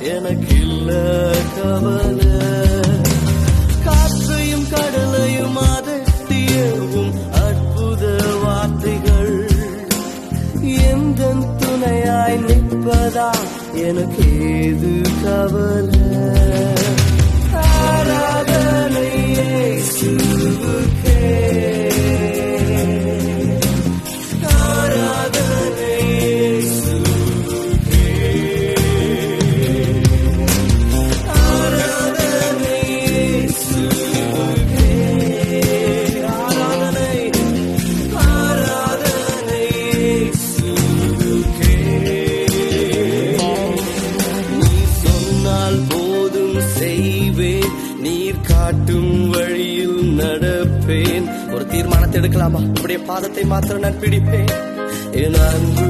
எனக்கு இல்ல கவலை. காற்றையும் கடலையும் அதட்டியவும் அற்புத வார்த்தைகள். எந்த துணையாய் நிற்பதா எனக்கு ஏது கவலை. செய்வேன் நீர் காட்டும் வழியில் நடப்பேன். ஒரு தீர்மானத்தை எடுக்கலாமா? உடைய பாதத்தை மாத்திரம் நான் பிடிப்பேன். என் அன்பு